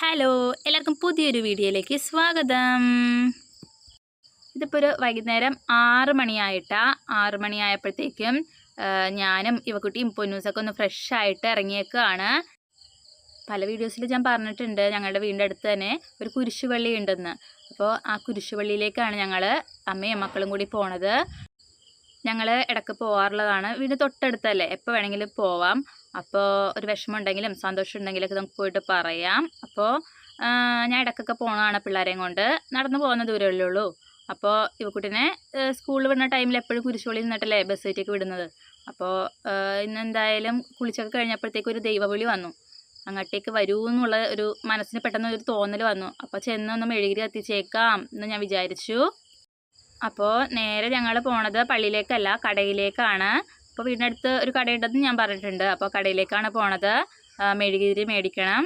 Hello എല്ലാവർക്കും പുതിയൊരു വീഡിയോയിലേക്ക് സ്വാഗതം. ഇതിപ്പോൾ ഒരു വൈകുന്നേരം ആറ് മണിയായിട്ടാ. ആറ് മണിയായപ്പോഴത്തേക്കും ഞാനും ഇവക്കുട്ടിയും പൊന്നൂസൊക്കെ ഒന്ന് ഫ്രഷ് ആയിട്ട് ഇറങ്ങിയേക്കാണ്. പല വീഡിയോസിൽ ഞാൻ പറഞ്ഞിട്ടുണ്ട് ഞങ്ങളുടെ വീടിന്റെ അടുത്ത് തന്നെ ഒരു കുരിശുപള്ളി ഉണ്ടെന്ന്. അപ്പോൾ ആ കുരിശുപള്ളിയിലേക്കാണ് ഞങ്ങൾ അമ്മയും മക്കളും കൂടി പോണത്. ഞങ്ങൾ ഇടയ്ക്ക് പോകാറുള്ളതാണ് വീട് തൊട്ടടുത്തല്ലേ? എപ്പോൾ വേണമെങ്കിലും പോവാം. അപ്പോൾ ഒരു വിഷമം ഉണ്ടെങ്കിലും സന്തോഷം ഉണ്ടെങ്കിലൊക്കെ നമുക്ക് പോയിട്ട് പറയാം. അപ്പോൾ ഞാൻ ഇടയ്ക്കൊക്കെ പോണതാണ് പിള്ളേരെയും കൊണ്ട്. നടന്നു പോകുന്ന ദൂരമല്ലേ ഉള്ളൂ. അപ്പോൾ ഇവക്കുട്ടിനെ സ്കൂളിൽ വിടുന്ന ടൈമിൽ എപ്പോഴും കുരിശുപള്ളിയിൽ നിന്നിട്ടല്ലേ ബസ് കയറ്റിയൊക്കെ വിടുന്നത്. അപ്പോൾ ഇന്ന് എന്തായാലും കുളിച്ചൊക്കെ കഴിഞ്ഞപ്പോഴത്തേക്ക് ഒരു ദൈവവിളി വന്നു. അങ്ങോട്ടേക്ക് വരൂ എന്നുള്ള ഒരു മനസ്സിന് പെട്ടെന്ന് ഒരു തോന്നൽ വന്നു. അപ്പോൾ ചെന്ന് ഒന്ന് മെഴുകിരി കത്തിച്ചേക്കാം എന്ന് ഞാൻ വിചാരിച്ചു. അപ്പോൾ നേരെ ഞങ്ങൾ പോണത് പള്ളിയിലേക്കല്ല കടയിലേക്കാണ്. അപ്പോൾ വീടിനടുത്ത് ഒരു കടയുണ്ടെന്ന് ഞാൻ പറഞ്ഞിട്ടുണ്ട്. അപ്പോൾ കടയിലേക്കാണ് പോണത്. മെഴുകുതിരി മേടിക്കണം.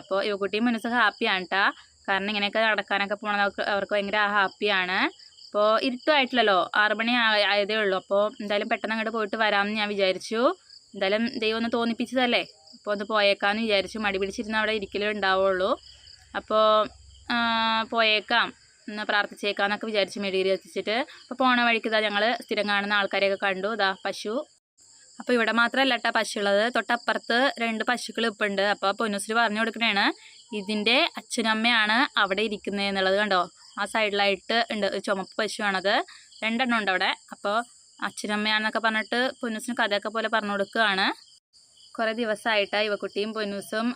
അപ്പോൾ യുവക്കുട്ടിയും മനസ്സ് ഹാപ്പിയാണ് കേട്ടോ കാരണം ഇങ്ങനെയൊക്കെ നടക്കാനൊക്കെ പോണത് അവർക്ക് അവർക്ക് ഭയങ്കര ഹാപ്പിയാണ്. അപ്പോൾ ഇരുട്ടുമായിട്ടില്ലല്ലോ ആറ് മണി ആയതേ ഉള്ളൂ. അപ്പോൾ എന്തായാലും പെട്ടെന്ന് അങ്ങോട്ട് പോയിട്ട് വരാമെന്ന് ഞാൻ വിചാരിച്ചു. എന്തായാലും ദൈവം ഒന്ന് തോന്നിപ്പിച്ചതല്ലേ? അപ്പോൾ ഒന്ന് പോയേക്കാമെന്ന് വിചാരിച്ചു. മടി പിടിച്ചിരുന്ന് അവിടെ ഇരിക്കലേ ഉണ്ടാവുള്ളൂ. അപ്പോൾ പോയേക്കാം. ഒന്ന് പ്രാർത്ഥിച്ചേക്കാന്നൊക്കെ വിചാരിച്ച് മെഴുകിരി എത്തിച്ചിട്ട് അപ്പോൾ പോണ വഴിക്ക് ഇതാ ഞങ്ങൾ സ്ഥിരം കാണുന്ന ആൾക്കാരെയൊക്കെ കണ്ടു. ഇതാ പശു. അപ്പോൾ ഇവിടെ മാത്രമല്ല കേട്ടോ പശു ഉള്ളത് തൊട്ടപ്പുറത്ത് രണ്ട് പശുക്കൾ ഇപ്പോൾ ഉണ്ട്. അപ്പോൾ പൊന്നുസിൽ പറഞ്ഞു കൊടുക്കണേണ്. ഇതിന്റെ അച്ഛനമ്മയാണ് അവിടെ ഇരിക്കുന്നത് എന്നുള്ളത് കണ്ടോ? ആ സൈഡിലായിട്ട് ഉണ്ട് ചുമപ്പ് പശുവാണത്. രണ്ടെണ്ണം ഉണ്ട് അവിടെ. അപ്പോൾ അച്ഛനമ്മയാണെന്നൊക്കെ പറഞ്ഞിട്ട് പൊന്നുസിന് കഥയൊക്കെ പോലെ പറഞ്ഞു കൊടുക്കുകയാണ്. കുറേ ദിവസമായിട്ട് ഇവക്കുട്ടിയും പൊന്നൂസും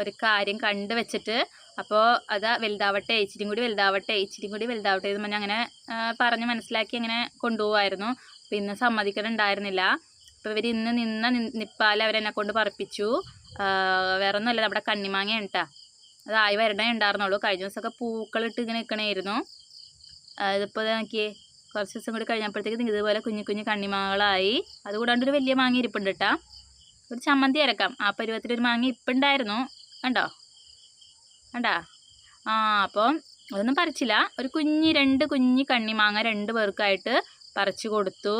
ഒരു കാര്യം കണ്ടു വെച്ചിട്ട് അപ്പോൾ അത് വലുതാവട്ടെ ഇച്ചിരിയും കൂടി വലുതാവട്ടെ ഇച്ചിരിയും കൂടി വലുതാവട്ടെ എന്ന് പറഞ്ഞ് അങ്ങനെ പറഞ്ഞ് മനസ്സിലാക്കി അങ്ങനെ കൊണ്ടുപോകുമായിരുന്നു പിന്നെ സമ്മതിക്കലുണ്ടായിരുന്നില്ല അപ്പോൾ ഇവർ ഇന്ന് നിന്ന നിപ്പാൽ അവരെന്നെ കൊണ്ട് പറപ്പിച്ചു. വേറെ ഒന്നുമല്ല നമ്മുടെ കണ്ണിമാങ്ങയാണ് കേട്ടോ അതായി വരണേ ഉണ്ടായിരുന്നുള്ളൂ. കഴിഞ്ഞ ദിവസമൊക്കെ പൂക്കളിട്ട് ഇങ്ങനെ നിൽക്കണമായിരുന്നു ഇതിപ്പോൾ നോക്കിയേ കുറച്ച് ദിവസം കൂടി കഴിഞ്ഞപ്പോഴത്തേക്ക് ഇതുപോലെ കുഞ്ഞു കുഞ്ഞു കണ്ണിമാങ്ങകളായി അതുകൂടാണ്ട് ഒരു വലിയ മാങ്ങ ഇരിപ്പുണ്ട് കേട്ടോ ഒരു ചമ്മന്തി അരക്കാം. ആ പരുവത്തിലൊരു മാങ്ങ ഇപ്പം ഉണ്ടായിരുന്നു കണ്ടോ? കണ്ടാ? ആ അപ്പം അതൊന്നും പറിച്ചില്ല. ഒരു കുഞ്ഞി രണ്ട് കുഞ്ഞി കണ്ണിമാങ്ങ രണ്ട് പേർക്കായിട്ട് പറിച്ചു കൊടുത്തു.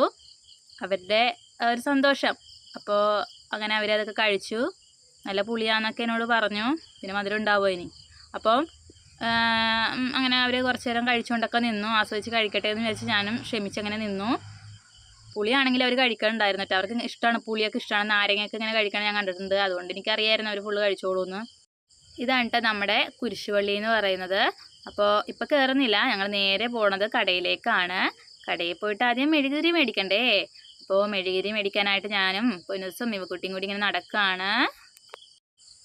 അവരുടെ ഒരു സന്തോഷം. അപ്പോൾ അങ്ങനെ അവരതൊക്കെ കഴിച്ചു. നല്ല പുളിയാന്നൊക്കെ എന്നോട് പറഞ്ഞു. പിന്നെ മധുരം ഉണ്ടാവുമോ ഇനി? അപ്പം അങ്ങനെ അവർ കുറച്ച് നേരം കഴിച്ചുകൊണ്ടൊക്കെ നിന്നു. ആസ്വദിച്ച് കഴിക്കട്ടെ എന്ന് വിചാരിച്ച് ഞാനും ക്ഷമിച്ചങ്ങനെ നിന്നു. പുളിയാണെങ്കിൽ അവർ കഴിക്കണുണ്ടായിരുന്നു അവർക്ക് ഇഷ്ടമാണ് പുളിയൊക്കെ ഇഷ്ടമാണ് നാരങ്ങയൊക്കെ ഇങ്ങനെ കഴിക്കണം ഞാൻ കണ്ടിട്ടുണ്ട്. അതുകൊണ്ട് എനിക്കറിയായിരുന്നു അവർ ഫുള്ള് കഴിച്ചോളൂ എന്ന് ഇതാണ് കേട്ടോ നമ്മുടെ കുരിശുവള്ളി എന്ന് പറയുന്നത്. അപ്പോൾ ഇപ്പോൾ കയറുന്നില്ല ഞങ്ങൾ നേരെ പോണത് കടയിലേക്കാണ്. കടയിൽ പോയിട്ട് ആദ്യം മെഴുകുതിരി മേടിക്കണ്ടേ? അപ്പോൾ മെഴുകുതിരി മേടിക്കാനായിട്ട് ഞാനും പൊന്നുസും ഇവക്കുട്ടിയും കൂടി ഇങ്ങനെ നടക്കുകയാണ്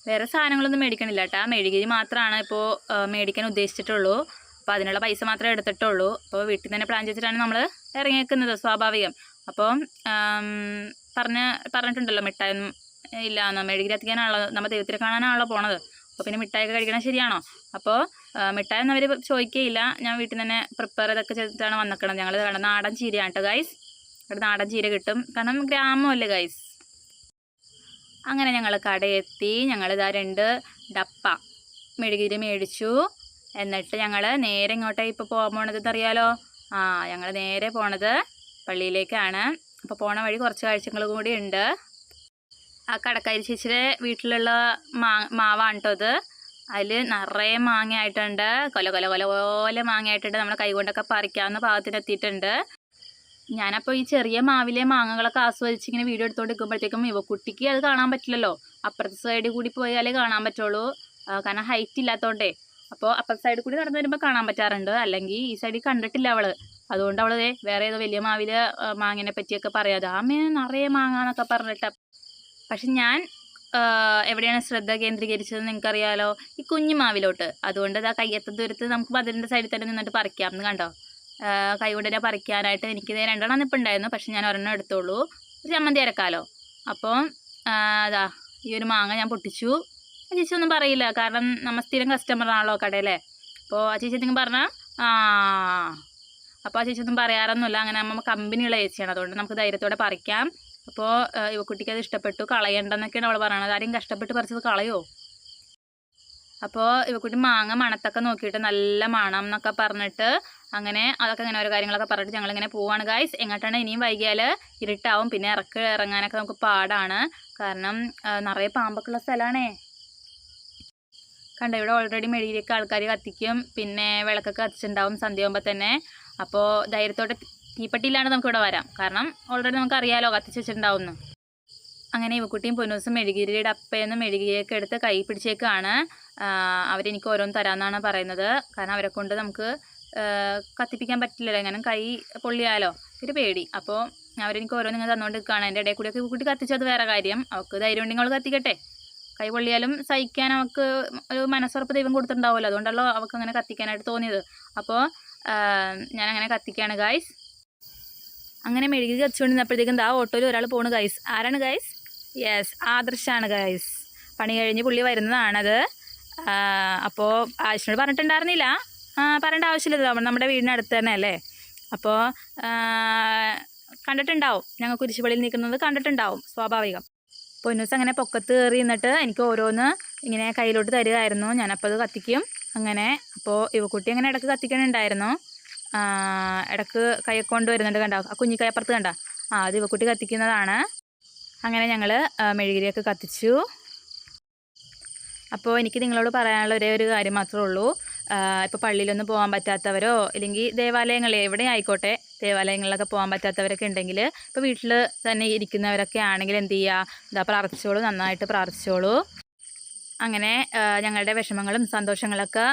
വേറെ സാധനങ്ങളൊന്നും മേടിക്കണില്ല കേട്ടോ മെഴുകുതിരി മാത്രമാണ് ഇപ്പോൾ മേടിക്കാൻ ഉദ്ദേശിച്ചിട്ടുള്ളൂ. അപ്പോൾ അതിനുള്ള പൈസ മാത്രമേ എടുത്തിട്ടുള്ളൂ. അപ്പോൾ വീട്ടിൽ തന്നെ പ്ലാൻ ചെയ്തിട്ടാണ് നമ്മൾ ഇറങ്ങിയേക്കുന്നത് സ്വാഭാവികം. അപ്പോൾ പറഞ്ഞ പറഞ്ഞിട്ടുണ്ടല്ലോ മിഠായി ഇല്ല എന്ന്. മെഴുകുതിരി എത്തിക്കാനാണല്ലോ നമ്മൾ ദൈവത്തിനെ കാണാനാണല്ലോ പോണത്. അപ്പോൾ പിന്നെ മിഠായിയൊക്കെ കഴിക്കണം ശരിയാണോ? അപ്പോൾ മിഠായി ഒന്നും അവർ ചോദിക്കുകയില്ല ഞാൻ വീട്ടിൽ നിന്ന് തന്നെ പ്രിപ്പയർ ചെയ്തൊക്കെ ചെയ്തിട്ടാണ് വന്നിക്കണം ഞങ്ങൾ കണ്ട നാടൻ ചീരയാണ് കേട്ടോ ഗൈസ് ഇവിടെ നാടൻ ചീര കിട്ടും. കാരണം ഗ്രാമമല്ലേ ഗൈസ് അങ്ങനെ ഞങ്ങൾ കടയെത്തി. ഞങ്ങളിതാ രണ്ട് ഡപ്പ മെഴുകിരി മേടിച്ചു. എന്നിട്ട് ഞങ്ങൾ നേരെ ഇങ്ങോട്ടേ ഇപ്പോൾ പോകാൻ പോണത് അറിയാലോ? ആ ഞങ്ങൾ നേരെ പോണത് പള്ളിയിലേക്കാണ്. അപ്പോൾ പോണ വഴി കുറച്ച് കാഴ്ചകൾ കൂടി ഉണ്ട്. ആ കടക്കാരി ചേച്ചിയുടെ വീട്ടിലുള്ള മാ മാവാണ് കേട്ടോ അത് അതിൽ നിറയെ മാങ്ങയായിട്ടുണ്ട്. കൊല കൊല കൊല പോലെ മാങ്ങയായിട്ടുണ്ട്. നമ്മുടെ കൈകൊണ്ടൊക്കെ പറിക്കാവുന്ന പാകത്തിനെത്തിയിട്ടുണ്ട് ഞാനപ്പോൾ ഈ ചെറിയ മാവിലെ മാങ്ങകളൊക്കെ ആസ്വദിച്ച് ഇങ്ങനെ വീഡിയോ എടുത്തുകൊണ്ട് നിൽക്കുമ്പോഴത്തേക്കും കുട്ടിക്ക് അത് കാണാൻ പറ്റില്ലല്ലോ. അപ്പുറത്തെ സൈഡിൽ കൂടി പോയാലേ കാണാൻ പറ്റുള്ളൂ. കാരണം ഹൈറ്റ് ഇല്ലാത്തതുകൊണ്ടേ അപ്പോൾ അപ്പുറത്തെ സൈഡിൽ കൂടി നടന്നു വരുമ്പോൾ കാണാൻ പറ്റാറുണ്ട്. അല്ലെങ്കിൽ ഈ സൈഡിൽ കണ്ടിട്ടില്ല അവൾ. അതുകൊണ്ട് അവളെ വേറെ ഏതോ വലിയ മാവിൽ മാങ്ങിനെ പറ്റിയൊക്കെ പറയാതെ ആമേ നിറയെ മാങ്ങാന്നൊക്കെ പറഞ്ഞിട്ട. പക്ഷെ ഞാൻ എവിടെയാണ് ശ്രദ്ധ കേന്ദ്രീകരിച്ചത് നിങ്ങൾക്കറിയാലോ? ഈ കുഞ്ഞു മാവിലോട്ട്. അതുകൊണ്ട് അത് ആ കയ്യത്ത ദൂരത്ത് നമുക്ക് മതിലിന്റെ സൈഡിൽ തന്നെ നിന്നിട്ട് പറിക്കാം. എന്ന് കണ്ടോ? കൈ കൊണ്ട് തന്നെ പറിക്കാനായിട്ട് എനിക്ക് രണ്ടെണ്ണം നിൽപ്പുണ്ടായിരുന്നു പക്ഷെ ഞാൻ ഒരെണ്ണം എടുത്തോളൂ ഒരു ചമ്മന്തി അരക്കാലോ. അപ്പോൾ അതാ ഈ ഒരു മാങ്ങ ഞാൻ പൊട്ടിച്ചു. ചേച്ചി ഒന്നും പറയില്ല. കാരണം നമ്മൾ സ്ഥിരം കസ്റ്റമർ ആണല്ലോ കടയിലെ. അപ്പോൾ ആ ചേച്ചി എന്തെങ്കിലും പറഞ്ഞാൽ ആ. അപ്പോൾ ആ ചേച്ചി ഒന്നും പറയാറൊന്നുമില്ല. അങ്ങനെ അമ്മ കമ്പനിയുള്ള ചേച്ചിയാണ്. അതുകൊണ്ട് നമുക്ക് ധൈര്യത്തോടെ പറിക്കാം. അപ്പോൾ യുവക്കുട്ടിക്ക് അത് ഇഷ്ടപ്പെട്ടു. കളയണ്ടെന്നൊക്കെയാണ് അവൾ പറയണത്. ആരെയും കഷ്ടപ്പെട്ട് പറിച്ചത് കളയോ? അപ്പോൾ ഇവക്കുട്ടി മാങ്ങ മണത്തൊക്കെ നോക്കിയിട്ട് നല്ല മണം എന്നൊക്കെ പറഞ്ഞിട്ട് അങ്ങനെ അതൊക്കെ അങ്ങനെ ഓരോ കാര്യങ്ങളൊക്കെ പറഞ്ഞിട്ട് ഞങ്ങളിങ്ങനെ പോവാണ്. ഗായ്സ് എങ്ങോട്ടാണ്? ഇനിയും വൈകിയാൽ ഇരുട്ടാവും. പിന്നെ ഇറക്ക് ഇറങ്ങാനൊക്കെ നമുക്ക് പാടാണ്. കാരണം നിറയെ പാമ്പൊക്കെ ഉള്ള സ്ഥലമാണേ കണ്ട? ഇവിടെ ഓൾറെഡി മെഴുകിയൊക്കെ ആൾക്കാർ കത്തിക്കും. പിന്നെ വിളക്കൊക്കെ കത്തിച്ചിട്ടുണ്ടാവും സന്ധ്യയാകുമ്പോൾ തന്നെ. അപ്പോൾ ധൈര്യത്തോടെ തീപ്പെട്ടിയിലാണ് നമുക്കിവിടെ വരാം. കാരണം ഓൾറെഡി നമുക്ക് അറിയാലോ കത്തിച്ച് വെച്ചിട്ടുണ്ടാവുമെന്ന്. അങ്ങനെ ഇവക്കുട്ടിയും പൊന്നൂസും മെഴുകിരിയുടെ അപ്പയെന്നും മെഴുകിയൊക്കെ എടുത്ത് കൈ പിടിച്ചേക്കാണ് അവരെനിക്ക് ഓരോന്ന് തരാമെന്നാണ് പറയുന്നത്. കാരണം അവരെ കൊണ്ട് നമുക്ക് കത്തിപ്പിക്കാൻ പറ്റില്ലല്ലോ. എങ്ങനെ കൈ പൊള്ളിയാലോ. ഒരു പേടി. അപ്പോൾ അവരെനിക്ക് ഓരോന്ന് ഇങ്ങനെ തന്നുകൊണ്ട് നിൽക്കുകയാണ് എന്റെ ഇടയിൽ കൂടിയൊക്കെ കുട്ടി കത്തിച്ചത് വേറെ കാര്യം. അവൾക്ക് ധൈര്യം ഉണ്ടെങ്കിൽ അവൾ കത്തിക്കട്ടെ. കൈ പൊള്ളിയാലും സഹിക്കാൻ അവൾക്ക് ഒരു മനസ്സുറപ്പ് ദൈവം കൊടുത്തിട്ടുണ്ടാവുമല്ലോ. അതുകൊണ്ടല്ലോ അവൾക്ക് അങ്ങനെ കത്തിക്കാനായിട്ട് തോന്നിയത്. അപ്പോൾ ഞാൻ അങ്ങനെ കത്തിക്കുകയാണ് ഗായ്സ് അങ്ങനെ മെഴുകി കത്തിച്ചുകൊണ്ടിരുന്നപ്പോഴത്തേക്കും ദാ ഓട്ടോയിൽ ഒരാൾ പോണ് ഗൈസ് ആരാണ് ഗൈസ് യെസ് ആദർശാണ് ഗൈസ് പണി കഴിഞ്ഞ് പുള്ളി വരുന്നതാണത്. അപ്പോൾ ആവശ്യനോട് പറഞ്ഞിട്ടുണ്ടായിരുന്നില്ല. പറയേണ്ട ആവശ്യമില്ലല്ലോ. നമ്മുടെ വീടിനടുത്ത് തന്നെ അല്ലേ? അപ്പോൾ കണ്ടിട്ടുണ്ടാവും. ഞങ്ങൾ കുരിശുപള്ളിയിൽ നിൽക്കുന്നത് കണ്ടിട്ടുണ്ടാവും സ്വാഭാവികം. പൊന്നൂസ് അങ്ങനെ പൊക്കത്ത് കയറി നിന്നിട്ട് എനിക്ക് ഓരോന്ന് ഇങ്ങനെ കയ്യിലോട്ട് തരികയായിരുന്നു ഞാനപ്പോൾ അത് കത്തിക്കും. അങ്ങനെ അപ്പോൾ ഇവക്കുട്ടി അങ്ങനെ ഇടയ്ക്ക് കത്തിക്കണുണ്ടായിരുന്നു. ഇടയ്ക്ക് കൈയൊക്കെ കൊണ്ട് വരുന്നുണ്ട് കണ്ടോ? ആ കുഞ്ഞിക്കൈ അപ്പുറത്ത് കണ്ട? ആ അത് ഇവക്കുട്ടി കത്തിക്കുന്നതാണ്. അങ്ങനെ ഞങ്ങൾ മെഴുകിരിയൊക്കെ കത്തിച്ചു. അപ്പോൾ എനിക്ക് നിങ്ങളോട് പറയാനുള്ള ഒരേ ഒരു കാര്യം മാത്രമേ ഉള്ളൂ. ഇപ്പോൾ പള്ളിയിലൊന്നും പോകാൻ പറ്റാത്തവരോ അല്ലെങ്കിൽ ദേവാലയങ്ങൾ എവിടെ ആയിക്കോട്ടെ ദേവാലയങ്ങളിലൊക്കെ പോകാൻ പറ്റാത്തവരൊക്കെ ഉണ്ടെങ്കിൽ ഇപ്പോൾ വീട്ടിൽ തന്നെ ഇരിക്കുന്നവരൊക്കെ ആണെങ്കിൽ എന്ത് ചെയ്യുക എന്താ പ്രാർത്ഥിച്ചോളൂ നന്നായിട്ട് പ്രാർത്ഥിച്ചോളൂ. അങ്ങനെ ഞങ്ങളുടെ വിഷമങ്ങളും സന്തോഷങ്ങളൊക്കെ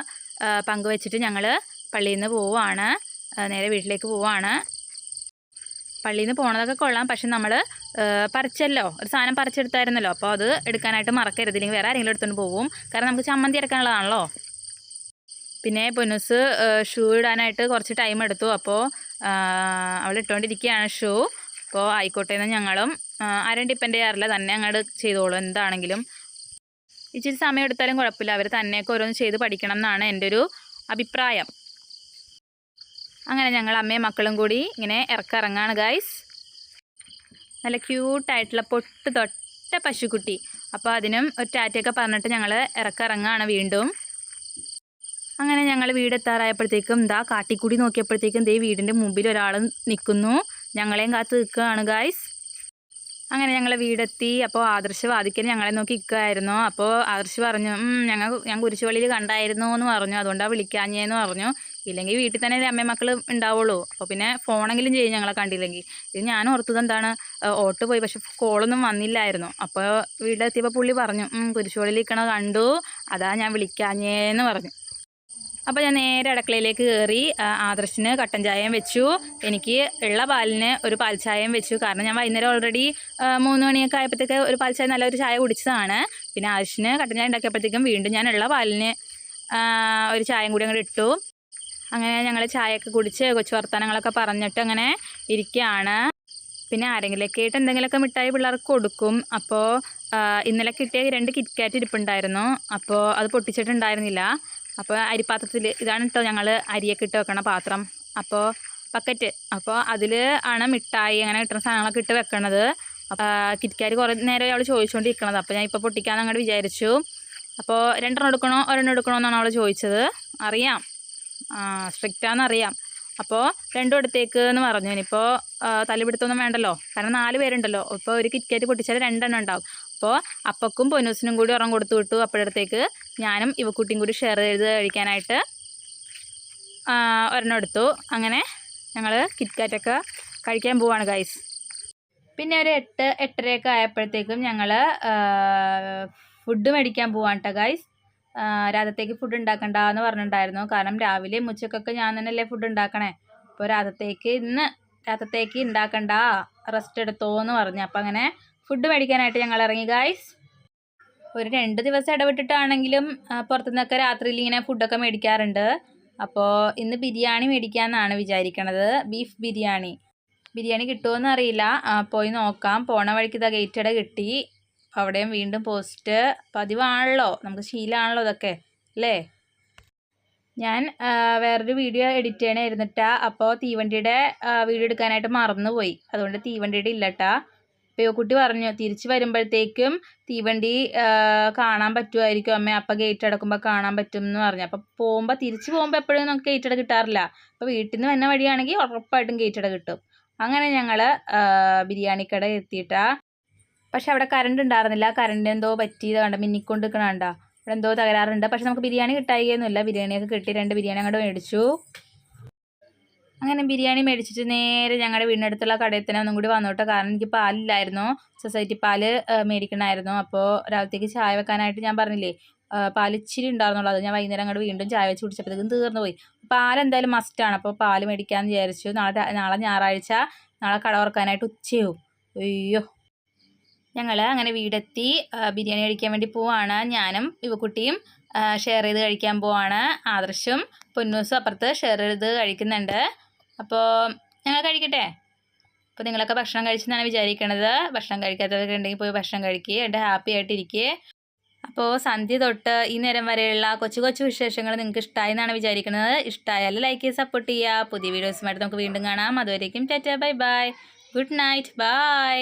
പങ്കുവച്ചിട്ട് ഞങ്ങൾ പള്ളിയിൽ നിന്ന് പോവുകയാണ് നേരെ വീട്ടിലേക്ക് പോവുകയാണ് പള്ളിയിൽ നിന്ന് പോണതൊക്കെ കൊള്ളാം പക്ഷെ നമ്മൾ പറിച്ചല്ലോ. ഒരു സാധനം പറിച്ചെടുത്തായിരുന്നല്ലോ അപ്പോൾ അത് എടുക്കാനായിട്ട് മറക്കരുത്. ഇല്ലെങ്കിൽ വേറെ ആരെങ്കിലും എടുത്തുകൊണ്ട് പോകും കാരണം നമുക്ക് ചമ്മന്തി എടുക്കാനുള്ളതാണല്ലോ പിന്നെ പൊന്നുസ് ഷൂ ഇടാനായിട്ട് കുറച്ച് ടൈം എടുത്തു. അപ്പോൾ അവൾ ഇട്ടുകൊണ്ടിരിക്കുകയാണ് ഷൂ. അപ്പോൾ ആയിക്കോട്ടെ എന്ന് ഞങ്ങളും ആരും ഡിപ്പെൻഡ് ചെയ്യാറില്ല. തന്നെ അങ്ങോട്ട് ചെയ്തോളൂ. എന്താണെങ്കിലും ഇച്ചിരി സമയം എടുത്താലും കുഴപ്പമില്ല. അവർ തന്നെയൊക്കെ ഓരോന്ന് ചെയ്ത് പഠിക്കണം എന്നാണ് എന്റെ ഒരു അഭിപ്രായം. അങ്ങനെ ഞങ്ങൾ അമ്മയും മക്കളും കൂടി ഇങ്ങനെ ഇറക്കിറങ്ങാണ് ഗൈസ് നല്ല ക്യൂട്ടായിട്ടുള്ള പൊട്ട് തൊട്ട പശുക്കുട്ടി. അപ്പോൾ അതിനും ഒരു ടാറ്റയൊക്കെ പറഞ്ഞിട്ട് ഞങ്ങൾ ഇറക്കിറങ്ങാണ് വീണ്ടും. അങ്ങനെ ഞങ്ങൾ വീടെത്താറായപ്പോഴത്തേക്കും ദാ കാട്ടിക്കൂടി നോക്കിയപ്പോഴത്തേക്കും ദേ വീടിന്റെ മുമ്പിൽ ഒരാൾ നിൽക്കുന്നു ഞങ്ങളെയും കാത്ത് നിൽക്കുകയാണ് ഗായ്സ് അങ്ങനെ ഞങ്ങൾ വീടെത്തി. അപ്പോൾ ആദർശ് വാദിക്കൽ ഞങ്ങളെ നോക്കി നിൽക്കുമായിരുന്നു അപ്പോൾ ആദർശ് പറഞ്ഞു "ഉം, ഞങ്ങൾ ഞാൻ കുരിശുപള്ളിയിൽ കണ്ടായിരുന്നു എന്ന് പറഞ്ഞു. അതുകൊണ്ടാണ് വിളിക്കാഞ്ഞേന്ന് പറഞ്ഞു. ഇല്ലെങ്കിൽ വീട്ടിൽ തന്നെ അമ്മയും മക്കൾ ഉണ്ടാവുള്ളൂ. അപ്പോൾ പിന്നെ ഫോണെങ്കിലും ചെയ്യും ഞങ്ങളെ കണ്ടില്ലെങ്കിൽ. ഇത് ഞാൻ ഓർത്തത് എന്താണ്? ഓട്ട് പോയി. പക്ഷെ കോളൊന്നും വന്നില്ലായിരുന്നു. അപ്പോൾ വീട്ടിലെത്തിയപ്പോൾ പുള്ളി പറഞ്ഞു "ഉം, കുരിശുപള്ളിയിൽ നിൽക്കണ കണ്ടു. അതാ ഞാൻ വിളിക്കാഞ്ഞേന്ന് പറഞ്ഞു. അപ്പോൾ ഞാൻ നേരെ അടുക്കളയിലേക്ക് കയറി ആദർശിന് കട്ടൻ ചായയും വെച്ചു. എനിക്ക് ഉള്ള പാലിന് ഒരു പാൽ ചായയും വെച്ചു. കാരണം ഞാൻ വൈകുന്നേരം ഓൾറെഡി മൂന്ന് മണിയൊക്കെ ആയപ്പോഴത്തേക്ക് ഒരു പാൽ ചായ നല്ലൊരു ചായ കുടിച്ചതാണ്. പിന്നെ ആദർശിന് കട്ടൻ ചായ ഉണ്ടാക്കിയപ്പോഴത്തേക്കും വീണ്ടും ഞാൻ ഉള്ള പാലിന് ഒരു ചായം കൂടി അങ്ങോട്ട് ഇട്ടു. അങ്ങനെ ഞങ്ങൾ ചായയൊക്കെ കുടിച്ച് കൊച്ചു വർത്തമാനങ്ങളൊക്കെ പറഞ്ഞിട്ട് അങ്ങനെ ഇരിക്കുകയാണ് പിന്നെ ആരെങ്കിലുമൊക്കെ ആയിട്ട് എന്തെങ്കിലുമൊക്കെ മിഠായി പിള്ളേർക്ക് കൊടുക്കും. അപ്പോൾ ഇന്നലെ കിട്ടിയ രണ്ട് കിറ്റ്കാറ്റ് ഇരിപ്പുണ്ടായിരുന്നു. അപ്പോൾ അത് പൊട്ടിച്ചിട്ടുണ്ടായിരുന്നില്ല. അപ്പോൾ അരിപ്പാത്രത്തിൽ ഇതാണ് കേട്ടോ ഞങ്ങൾ അരിയൊക്കെ ഇട്ട് വെക്കണ പാത്രം. അപ്പോൾ പക്കറ്റ് അപ്പോൾ അതിൽ ആണ് മിഠായി അങ്ങനെ കിട്ടുന്ന സാധനങ്ങളൊക്കെ ഇട്ട് വെക്കണത്. കിറ്റ്കാറ്റ് കുറേ നേരം അവൾ ചോദിച്ചുകൊണ്ടിരിക്കണത് അപ്പോൾ ഞാൻ ഇപ്പോൾ പൊട്ടിക്കാമെന്ന് അങ്ങോട്ട് വിചാരിച്ചു. അപ്പോൾ രണ്ടെണ്ണം എടുക്കണോ? ഒരെണ്ണം എടുക്കണോ എന്നാണ് അവൾ ചോദിച്ചത്. അറിയാം. സ്ട്രിക്റ്റാന്ന് അറിയാം. അപ്പോൾ രണ്ടും എടുത്തേക്ക് എന്ന് പറഞ്ഞു. ഇനിയിപ്പോൾ തല്ലിപിടുത്തൊന്നും വേണ്ടല്ലോ. കാരണം നാല് പേരുണ്ടല്ലോ. ഇപ്പോൾ ഒരു കിറ്റ്കാറ്റ് പൊട്ടിച്ചാൽ രണ്ടെണ്ണം ഉണ്ടാവും. അപ്പോൾ അപ്പക്കും പൊന്നൂസിനും കൂടി ഉറം കൊടുത്തു വിട്ടു. അപ്പോഴത്തേക്ക് ഞാനും ഇവക്കുട്ടിയും കൂടി ഷെയർ ചെയ്ത് കഴിക്കാനായിട്ട് ഒരെണ്ണം എടുത്തു. അങ്ങനെ ഞങ്ങൾ കിറ്റ്കാറ്റൊക്കെ കഴിക്കാൻ പോവാണ് ഗൈസ് പിന്നെ ഒരു എട്ട് എട്ടരയൊക്കെ ആയപ്പോഴത്തേക്കും ഞങ്ങൾ ഫുഡ് മേടിക്കാൻ പോവാണ് കേട്ടോ ഗൈസ് രാതത്തേക്ക് ഫുഡ് ഉണ്ടാക്കണ്ട എന്ന് പറഞ്ഞിട്ടുണ്ടായിരുന്നു. കാരണം രാവിലെ ഉച്ചക്കൊക്കെ ഞാൻ തന്നെയല്ലേ ഫുഡ് ഉണ്ടാക്കണേ. അപ്പോൾ രാതത്തേക്ക് ഇന്ന് രാതത്തേക്ക് ഉണ്ടാക്കണ്ട റെസ്റ്റ് എടുത്തോ എന്ന് പറഞ്ഞു. അപ്പോൾ അങ്ങനെ ഫുഡ് മേടിക്കാനായിട്ട് ഞങ്ങൾ ഇറങ്ങി ഗായ്സ് ഒരു രണ്ട് ദിവസം ഇടവിട്ടിട്ടാണെങ്കിലും ആ, പുറത്തുനിന്നൊക്കെ രാത്രിയിൽ ഇങ്ങനെ ഫുഡൊക്കെ മേടിക്കാറുണ്ട്. അപ്പോൾ ഇന്ന് ബിരിയാണി മേടിക്കാമെന്നാണ് വിചാരിക്കണത്. ബീഫ് ബിരിയാണി. ബിരിയാണി കിട്ടുമോയെന്ന് അറിയില്ല. പോയി നോക്കാം. പോണ വഴിക്ക് ഇതാ ഗേറ്റട കിട്ടി. അവിടെയും വീണ്ടും പോസ്റ്റ് പതിവാണല്ലോ. നമുക്ക് ശീലമാണല്ലോ ഇതൊക്കെ അല്ലേ? ഞാൻ വേറൊരു വീഡിയോ എഡിറ്റ് ചെയ്യണമായിരുന്നിട്ടാ അപ്പോൾ തീവണ്ടിയുടെ വീഡിയോ എടുക്കാനായിട്ട് മറന്നുപോയി. അതുകൊണ്ട് തീവണ്ടിയുടെ ഇല്ലട്ടാ അപ്പോൾ കുട്ടി പറഞ്ഞു തിരിച്ച് വരുമ്പോഴത്തേക്കും തീവണ്ടി കാണാൻ പറ്റുമായിരിക്കും അമ്മ. അപ്പം ഗേറ്റ് അടക്കുമ്പോൾ കാണാൻ പറ്റും എന്ന് പറഞ്ഞു. അപ്പം പോകുമ്പോൾ തിരിച്ച് പോകുമ്പോൾ എപ്പോഴും നമുക്ക് ഗേറ്റ് അട കിട്ടാറില്ല. അപ്പോൾ വീട്ടിൽ നിന്ന് വന്ന വഴിയാണെങ്കിൽ ഉറപ്പായിട്ടും ഗേറ്റ് അട കിട്ടും. അങ്ങനെ ഞങ്ങൾ ബിരിയാണി കട എത്തിയിട്ടാ. പക്ഷെ അവിടെ കറണ്ട് ഉണ്ടായിരുന്നില്ല. കറണ്ട് എന്തോ പറ്റിയത് കണ്ട മിന്നിക്കൊണ്ട് നിൽക്കണ കണ്ട അവിടെ എന്തോ തകരാറുണ്ട്. പക്ഷെ നമുക്ക് ബിരിയാണി കിട്ടായികയൊന്നുമില്ല. ബിരിയാണിയൊക്കെ കിട്ടി. രണ്ട് ബിരിയാണി അങ്ങോട്ട് മേടിച്ചു. അങ്ങനെ ബിരിയാണി മേടിച്ചിട്ട് നേരെ ഞങ്ങളുടെ വീടിനടുത്തുള്ള കടയിൽ തന്നെ ഒന്നും കൂടി വന്നോട്ടോ. കാരണം എനിക്ക് പാലില്ലായിരുന്നു. സൊസൈറ്റി പാൽ മേടിക്കണമായിരുന്നു അപ്പോൾ രാവിലത്തേക്ക് ചായ വെക്കാനായിട്ട് ഞാൻ പറഞ്ഞില്ലേ പാലിച്ചിരി ഉണ്ടായിരുന്നുള്ളൂ. അത് ഞാൻ വൈകുന്നേരം അങ്ങോട്ട് വീണ്ടും ചായ വെച്ച് കുടിച്ചപ്പോഴത്തേക്കും തീർന്നു പോയി. പാലെന്തായാലും മസ്റ്റാണ് അപ്പോൾ പാൽ മേടിക്കാമെന്ന് വിചാരിച്ചു. നാളെ നാളെ ഞായറാഴ്ച. നാളെ കട ഉറക്കാനായിട്ട് ഉച്ചയാവും. അയ്യോ. ഞങ്ങൾ അങ്ങനെ വീടെത്തി ബിരിയാണി കഴിക്കാൻ വേണ്ടി പോവാണ്. ഞാനും യുവക്കുട്ടിയും ഷെയർ ചെയ്ത് കഴിക്കാൻ പോവാണ്. ആദർശും പൊന്നൂസും അപ്പുറത്ത് ഷെയർ ചെയ്ത് കഴിക്കുന്നുണ്ട്. അപ്പോൾ ഞങ്ങൾ കഴിക്കട്ടെ? അപ്പോൾ നിങ്ങളൊക്കെ ഭക്ഷണം കഴിച്ചെന്നാണ് വിചാരിക്കണത്. ഭക്ഷണം കഴിക്കാത്തവരൊക്കെ ഉണ്ടെങ്കിൽ പോയി ഭക്ഷണം കഴിക്കുക എന്റെ ഹാപ്പി ആയിട്ടിരിക്കുക അപ്പോൾ സന്ധ്യ തൊട്ട് ഈ നേരം വരെയുള്ള കൊച്ചു കൊച്ചു വിശേഷങ്ങൾ നിങ്ങൾക്ക് ഇഷ്ടമായി എന്നാണ് വിചാരിക്കുന്നത് ഇഷ്ടമായാൽ ലൈക്ക് ചെയ്ത് സപ്പോർട്ട് ചെയ്യുക. പുതിയ വീഡിയോസുമായിട്ട് നമുക്ക് വീണ്ടും കാണാം. അതുവരേക്കും tata bye bye good night bye